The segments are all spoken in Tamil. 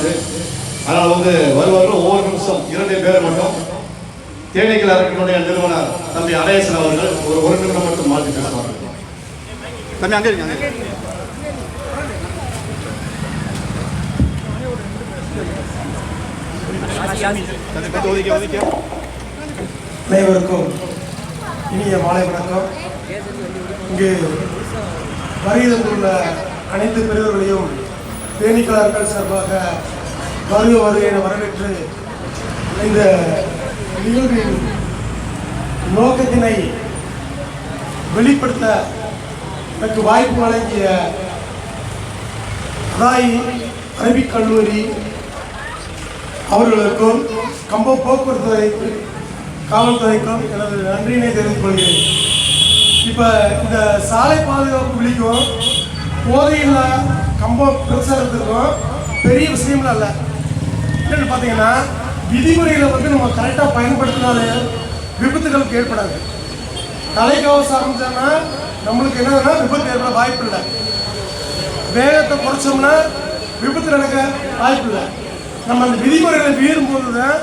ஆரம்பிச்சிச்சு அதனால் வந்து வருவார்கள் ஒவ்வொரு நிமிஷம் இரண்டு பேர் மட்டும். தேனீக்கள் அரங்கினுடைய நிறுவனர் தம்பி அடேசன் அவர்கள் ஒரு ஒரு நிமிடம் மட்டும் மாற்றி பேசுவார்கள் தம்பி அங்கே இருங்க அனைவருக்கும் இனிய மாலை வணக்கம். இங்கு வருகை தந்துள்ள அனைத்து பெரியவர்களையும் தேனீக்கலார்கள் சார்பாக வருக வருக என வரவேற்று இந்த நிகழ்வின் நோக்கத்தினை வெளிப்படுத்த எனக்கு வாய்ப்பு வழங்கிய ராய் அரபிக் கல்லூரி அவர்களுக்கும் கம்ப போக்குவரத்து காவல்துறைக்கும் எனது நன்றியினை தெரிந்து கொள்கிறேன். இப்போ இந்த சாலை பாதுகாப்பு விழிக்கும் போதையில் கம்பம் பிரச்சாரத்துக்கும் பெரிய விஷயம்லாம் இல்லை. என்னென்னு பார்த்தீங்கன்னா விதிமுறைகளை வந்து நம்ம கரெக்டாக பயன்படுத்தினாலே விபத்துகளுக்கு ஏற்படாது. தலைக்கவசம் ஆரம்பிச்சோம்னா நம்மளுக்கு என்னதுன்னா விபத்து ஏற்பட வாய்ப்பு இல்லை. வேகத்தை குறைச்சோம்னா விபத்து நடக்க வாய்ப்பு இல்லை. நம்ம அந்த விதிமுறைகளை மீறும் போது தான்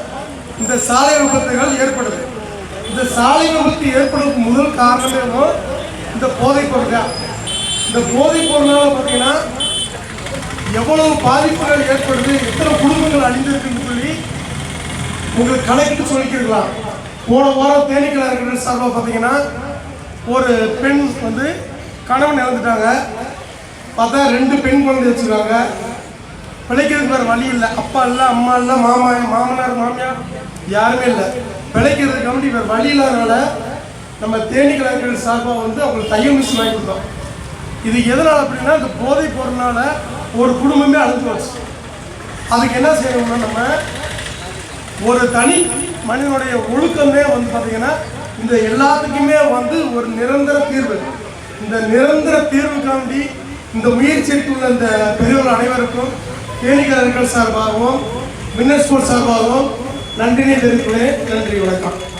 இந்த சாலை விபத்துகள் ஏற்படுது. இந்த சாலை விபத்து ஏற்படுவதற்கு முதல் காரணமே இந்த போதைப் பொருள் தான் இந்த போதைப் பொருளால் பார்த்தீங்கன்னா எவ்வளவு பாதிப்புகள் ஏற்படுது எத்தனை குடும்பங்கள் அழிந்திருக்குன்னு சொல்லி உங்களுக்கு கணக்கிட்டு சொல்லிக்கிறீங்களா? போன வாரம் தேனிக்கலா இருக்கிற சார்பாக பார்த்தீங்கன்னா ஒரு பெண் வந்து கணவன் இறந்துட்டாங்க. பார்த்தா ரெண்டு பெண் குழந்தை வச்சுருக்காங்க. பிழைக்கிறதுக்கு வேறு வழி இல்லை. அப்பா இல்லை அம்மா இல்லை மாமா மாமனார் மாமியார் யாருமே இல்லை. பிழைக்கிறதுக்கு வேண்டி வேறு வழி இல்லாதனால நம்ம தேனிக்கலா இருக்கிற சார்பாக வந்து அவங்களுக்கு தையல் மிஷின் வாங்கி கொடுத்தோம். இது எதனால் அப்படின்னா இந்த போதை பொருளால் ஒரு குடும்பமே அழிஞ்சு வச்சு அதுக்கு என்ன செய்யணும்னா நம்ம ஒரு தனி மனிதனுடைய ஒழுக்கமே வந்து பார்த்தீங்கன்னா இந்த எல்லாத்துக்குமே வந்து ஒரு நிரந்தர தீர்வு இந்த நிரந்தர தீர்வுக்காண்டி இந்த முயற்சி எடுத்துள்ள இந்த பெரியவர்கள் அனைவருக்கும் தேனிகர்கள் சார்பாகவும் மின்னர் சார்பாகவும் நன்றினை தெரிவிக்கிறேன் நன்றி வணக்கம்.